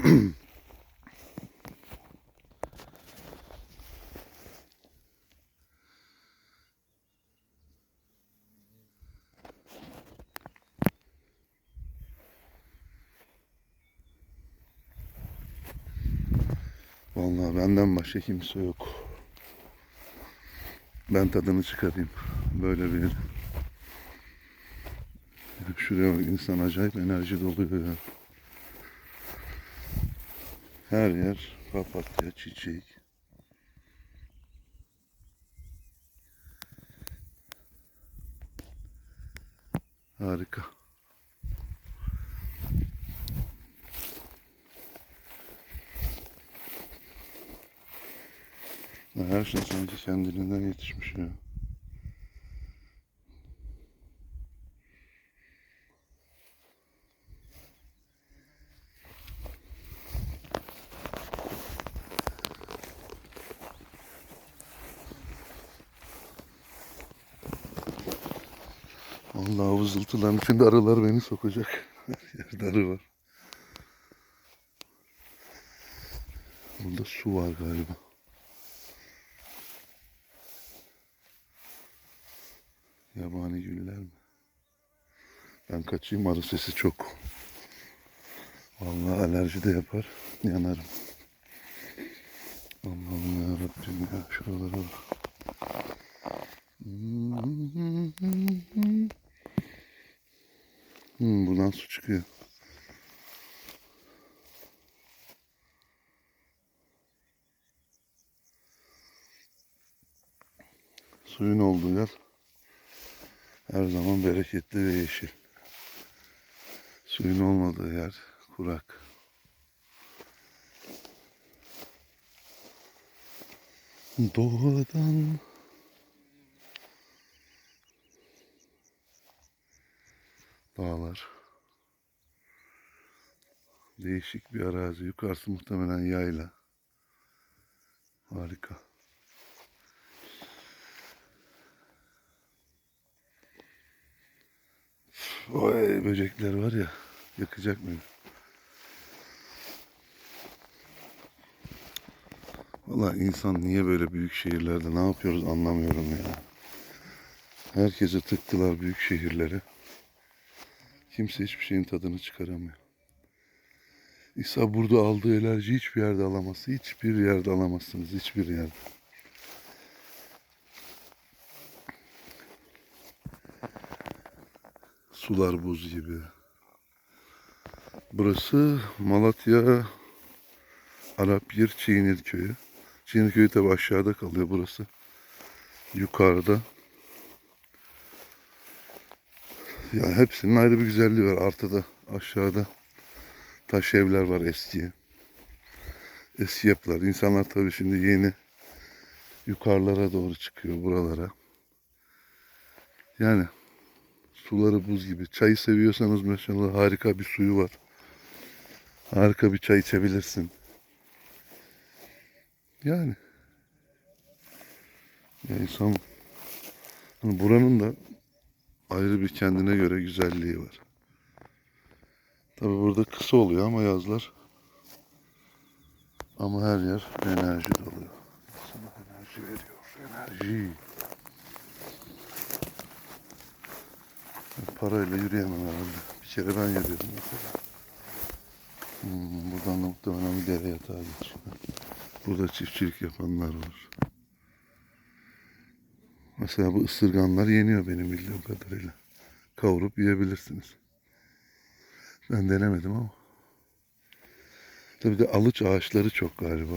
Vallahi benden başka kimse yok. Ben tadını çıkarayım. Böyle bir Şuraya bak insan acayip enerji doluyor ya. Her yer papatya, çiçek. Harika. Her şey sanki kendiliğinden yetişmiş ya. Vallahi vızıltıların içinde arılar beni sokacak. Yerde arı var. Burada su var galiba. Yabani güller mi? Ben kaçayım arı sesi çok. Vallahi alerji de yapar. Yanarım. Allah'ım ya Rabbim ya şuralara bak. Hmm, buradan su çıkıyor. Suyun olduğu yer her zaman bereketli ve yeşil. Suyun olmadığı yer kurak. Doğadan dağlar. Değişik bir arazi. Yukarısı muhtemelen yayla. Harika. Oy böcekler var ya. Yakacak beni. Valla insan niye böyle büyük şehirlerde ne yapıyoruz anlamıyorum ya. Herkese tıktılar büyük şehirleri. Kimse hiçbir şeyin tadını çıkaramıyor. İsa burada aldığı enerji hiçbir yerde alamaz. Hiçbir yerde alamazsınız. Hiçbir yerde. Sular buz gibi. Burası Malatya Arapyer Çiğnil köyü. Çiğnil köyü tabi aşağıda kalıyor burası. Yukarıda. Ya hepsinin ayrı bir güzelliği var. Artıda aşağıda taş evler var eski. Eski yapılar. İnsanlar tabii şimdi yeni yukarılara doğru çıkıyor buralara. Yani suları buz gibi. Çayı seviyorsanız mesela harika bir suyu var. Harika bir çay içebilirsin. Yani ya insan hani buranın da ayrı bir kendine göre güzelliği var. Tabi burada kısa oluyor ama yazlar. Ama her yer enerji doluyor. Sana enerji veriyor. Enerji. Parayla yürüyemem herhalde. Bir kere ben yürüyorum mesela. Hmm, buradan da muhtemelen bir dere yatağı geçiyor. Burada çiftçilik yapanlar var. Mesela bu ısırganlar yeniyor benim bildiğim kadarıyla. Kavurup yiyebilirsiniz. Ben denemedim ama. Tabii de alıç ağaçları çok galiba.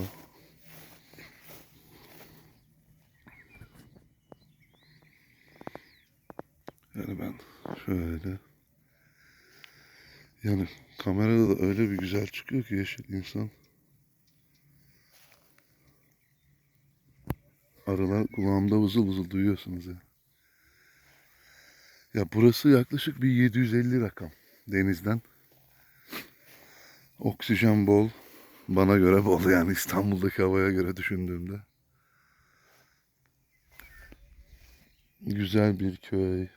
Yani ben şöyle yani kamerada da öyle bir güzel çıkıyor ki yeşil insan. Arılar kulağımda vızıl vızıl duyuyorsunuz ya. Ya burası yaklaşık bir 750 rakam denizden. Oksijen bol. Bana göre bol yani İstanbul'daki havaya göre düşündüğümde. Güzel bir köy.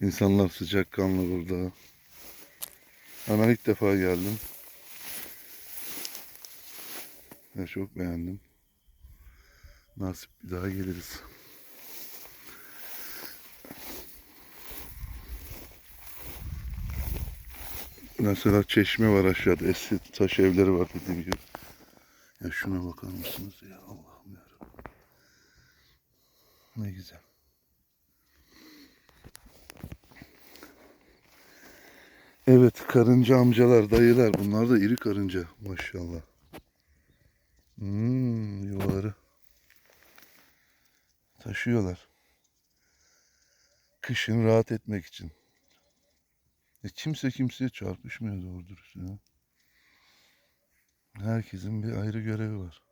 İnsanlar sıcakkanlı burada. Ben ilk defa geldim. Ya çok beğendim. Nasip bir daha geliriz. Mesela çeşme var aşağıda. Eski taş evleri var dediğim gibi. Ya şuna bakar mısınız ya Allah'ım yarabbim. Ne güzel. Evet karınca amcalar, dayılar. Bunlar da iri karınca maşallah. Hmm, yuvaları taşıyorlar. Kışın rahat etmek için. E kimse kimseye çarpışmıyor doğru dürüst ya. Herkesin bir ayrı görevi var.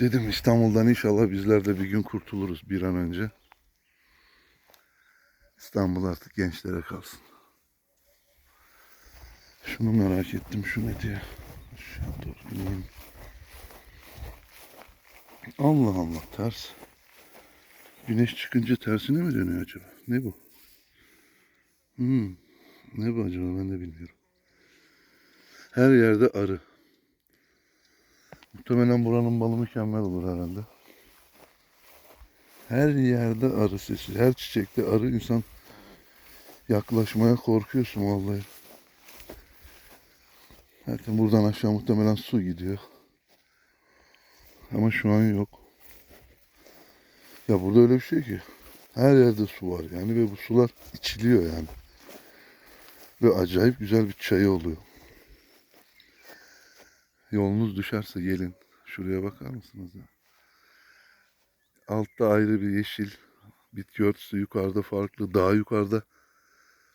Dedim İstanbul'dan inşallah bizler de bir gün kurtuluruz bir an önce. İstanbul artık gençlere kalsın. Şunu merak ettim şu ne diye. Aşağı doğru ineyim. Allah Allah ters. Güneş çıkınca tersine mi dönüyor acaba? Ne bu? Hmm. Ne bu acaba ben de bilmiyorum. Her yerde arı. Muhtemelen buranın balı mükemmel olur herhalde. Her yerde arı sesi. Her çiçekte arı insan yaklaşmaya korkuyorsun vallahi. Zaten buradan aşağı muhtemelen su gidiyor. Ama şu an yok. Ya burada öyle bir şey ki. Her yerde su var yani ve bu sular içiliyor yani. Ve acayip güzel bir çayı oluyor. Yolunuz düşerse gelin. Şuraya bakar mısınız ya? Altta ayrı bir yeşil bitki örtüsü yukarıda farklı. Daha yukarıda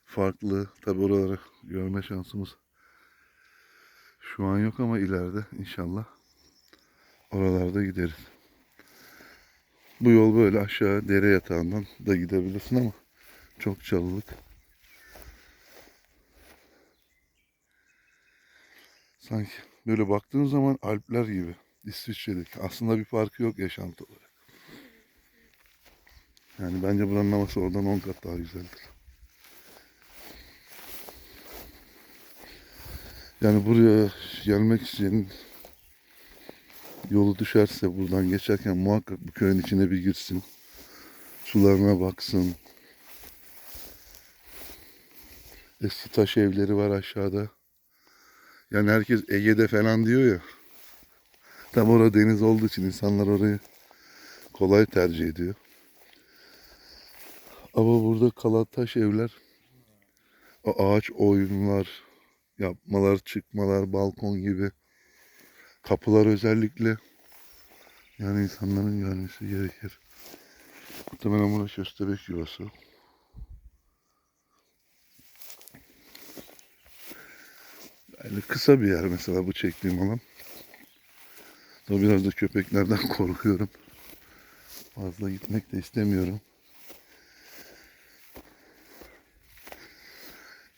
farklı. Tabi oraları görme şansımız şu an yok ama ileride inşallah oralarda gideriz. Bu yol böyle aşağı dere yatağından da gidebilirsin ama çok çalılık. Sanki böyle baktığın zaman Alpler gibi İsviçre'deki. Aslında bir farkı yok yaşantı olarak. Yani bence buranın havası oradan 10 kat daha güzeldir. Yani buraya gelmek isteyen yolu düşerse buradan geçerken muhakkak bu köyün içine bir girsin. Sularına baksın. Eski taş evleri var aşağıda. Yani herkes Ege'de falan diyor ya. Tam orada deniz olduğu için insanlar orayı kolay tercih ediyor. Ama burada kalan taş evler, o ağaç oyunlar, yapmalar, çıkmalar, balkon gibi kapılar özellikle yani insanların görmesi gerekir. Muhtemelen burası köstebek yuvası. Yani kısa bir yer mesela bu çektiğim alan. Tabii biraz da köpeklerden korkuyorum. Fazla gitmek de istemiyorum.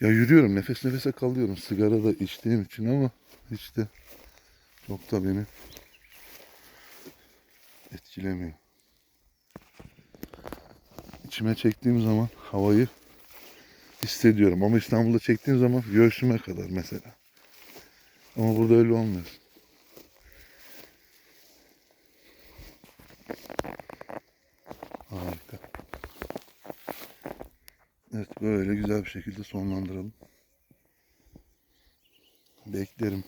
Ya yürüyorum nefes nefese kalıyorum sigara da içtiğim için ama hiç de çok da beni etkilemiyor. İçime çektiğim zaman havayı hissediyorum ama İstanbul'da çektiğim zaman göğsüme kadar mesela. Ama burada öyle olmuyor. Harika. Evet böyle güzel bir şekilde sonlandıralım. Beklerim.